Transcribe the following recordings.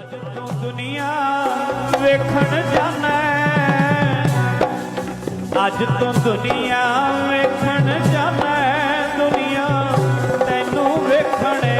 ਤੋਂ ਦੁਨੀਆ ਵੇਖਣ ਜਾਣਾ ਅੱਜ ਤੋਂ ਦੁਨੀਆ ਵੇਖਣ ਜਾਣਾ ਦੁਨੀਆ ਤੈਨੂੰ ਵੇਖਣੇ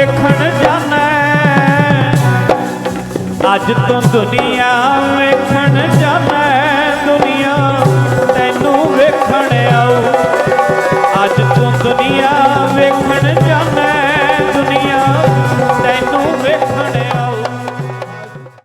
ਵੇਖਣ ਜਾਣਾ। ਅੱਜ ਤੋਂ ਦੁਨੀਆ ਵੇਖਣ ਜਾਣਾ।